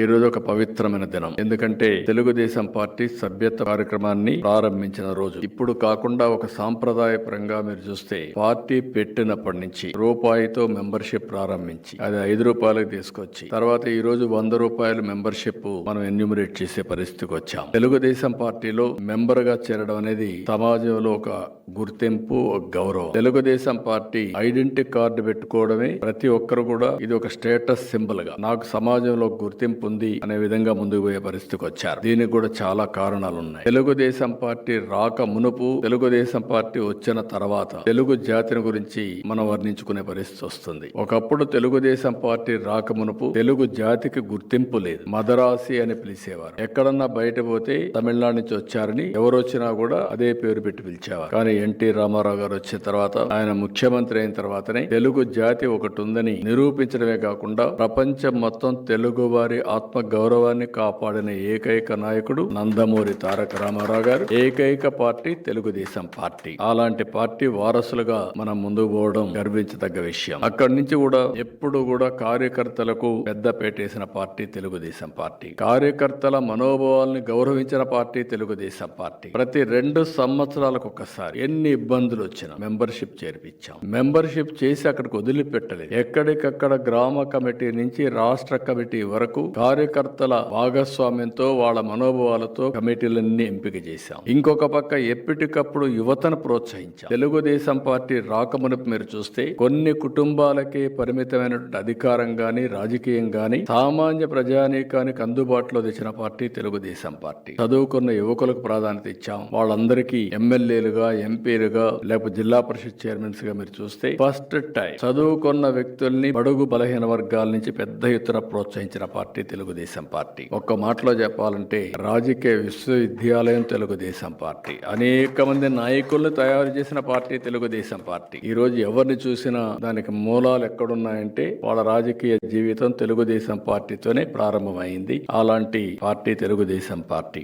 ఈ రోజు ఒక పవిత్రమైన దినం. ఎందుకంటే తెలుగుదేశం పార్టీ సభ్యత్వ కార్యక్రమాన్ని ప్రారంభించిన రోజు. ఇప్పుడు కాకుండా ఒక సాంప్రదాయపరంగా మీరు చూస్తే పార్టీ పెట్టినప్పటి నుంచి రూపాయితో మెంబర్షిప్ ప్రారంభించి అది ఐదు రూపాయలకు తీసుకొచ్చి తర్వాత ఈ రోజు వంద రూపాయల మెంబర్షిప్ మనం ఎన్యూమరేట్ చేసే పరిస్థితికి వచ్చాం. తెలుగుదేశం పార్టీలో మెంబర్గా చేరడం అనేది సమాజంలో ఒక గుర్తింపు ఒక గౌరవం. తెలుగుదేశం పార్టీ ఐడెంటిటీ కార్డు పెట్టుకోవడమే ప్రతి ఒక్కరు కూడా ఇది ఒక స్టేటస్ సింబల్గా నాకు సమాజంలో గుర్తింపు ఉంది అనే విధంగా ముందుకు పోయే పరిస్థితికి వచ్చారు. దీనికి కూడా చాలా కారణాలు ఉన్నాయి తెలుగుదేశం పార్టీ రాక మునుపు తెలుగుదేశం పార్టీ వచ్చిన తర్వాత తెలుగు జాతిని గురించి మనం వర్ణించుకునే పరిస్థితి వస్తుంది. ఒకప్పుడు తెలుగుదేశం పార్టీ రాక మునుపు తెలుగు జాతికి గుర్తింపు లేదు. మదరాసి అని పిలిచేవారు. ఎక్కడన్నా బయట పోతే తమిళనాడు నుంచి వచ్చారని ఎవరు వచ్చినా కూడా అదే పేరు పెట్టి పిలిచేవారు. కానీ ఎన్టీ రామారావు గారు వచ్చిన తర్వాత ఆయన ముఖ్యమంత్రి అయిన తర్వాతనే తెలుగు జాతి ఒకటి ఉందని నిరూపించడమే కాకుండా ప్రపంచం మొత్తం తెలుగు వారి ఆత్మ గౌరవాన్ని కాపాడిన ఏకైక నాయకుడు నందమూరి తారక రామారావు గారు ఏకైక పార్టీ తెలుగుదేశం పార్టీ. అలాంటి పార్టీ వారసులుగా మనం ముందుకు పోవడం గర్వించదగ్గ విషయం. అక్కడి నుంచి కూడా ఎప్పుడు కూడా కార్యకర్తలకు పెద్ద పేటేసిన పార్టీ తెలుగుదేశం పార్టీ. కార్యకర్తల మనోభావాల్ని గౌరవించిన పార్టీ తెలుగుదేశం పార్టీ. ప్రతి రెండు సంవత్సరాలకు ఒకసారి ఎన్ని ఇబ్బందులు వచ్చినా మెంబర్షిప్ చేర్పించాం. మెంబర్షిప్ చేసి అక్కడికి వదిలిపెట్టలేదు. ఎక్కడికక్కడ గ్రామ కమిటీ నుంచి రాష్ట్ర కమిటీ వరకు కార్యకర్తల భాగస్వామ్యంతో వాళ్ళ మనోభావాలతో కమిటీలన్నీ ఎంపిక చేశాం. ఇంకొక పక్క ఎప్పటికప్పుడు యువతను ప్రోత్సహించాం. తెలుగుదేశం పార్టీ రాకమునుపు మీరు చూస్తే కొన్ని కుటుంబాలకే పరిమితమైనటువంటి అధికారం గాని రాజకీయం గాని సామాన్య ప్రజానీకానికి అందుబాటులో తెచ్చిన పార్టీ తెలుగుదేశం పార్టీ. చదువుకున్న యువకులకు ప్రాధాన్యత ఇచ్చాం. వాళ్ళందరికీ ఎమ్మెల్యేలుగా ఎంపీలుగా లేకపోతే జిల్లా పరిషత్ చైర్మన్స్గా మీరు చూస్తే ఫస్ట్ టైం చదువుకున్న వ్యక్తుల్ని బడుగు బలహీన వర్గాల నుంచి పెద్ద ఎత్తున ప్రోత్సహించిన పార్టీ తెలుగుదేశం పార్టీ. ఒక్క మాటలో చెప్పాలంటే రాజకీయ విశ్వవిద్యాలయం తెలుగుదేశం పార్టీ. అనేక మంది నాయకులను తయారు చేసిన పార్టీ తెలుగుదేశం పార్టీ. ఈ రోజు ఎవరిని చూసినా దానికి మూలాలు ఎక్కడున్నాయంటే వాళ్ళ రాజకీయ జీవితం తెలుగుదేశం పార్టీతోనే ప్రారంభమైంది. అలాంటి పార్టీ తెలుగుదేశం పార్టీ.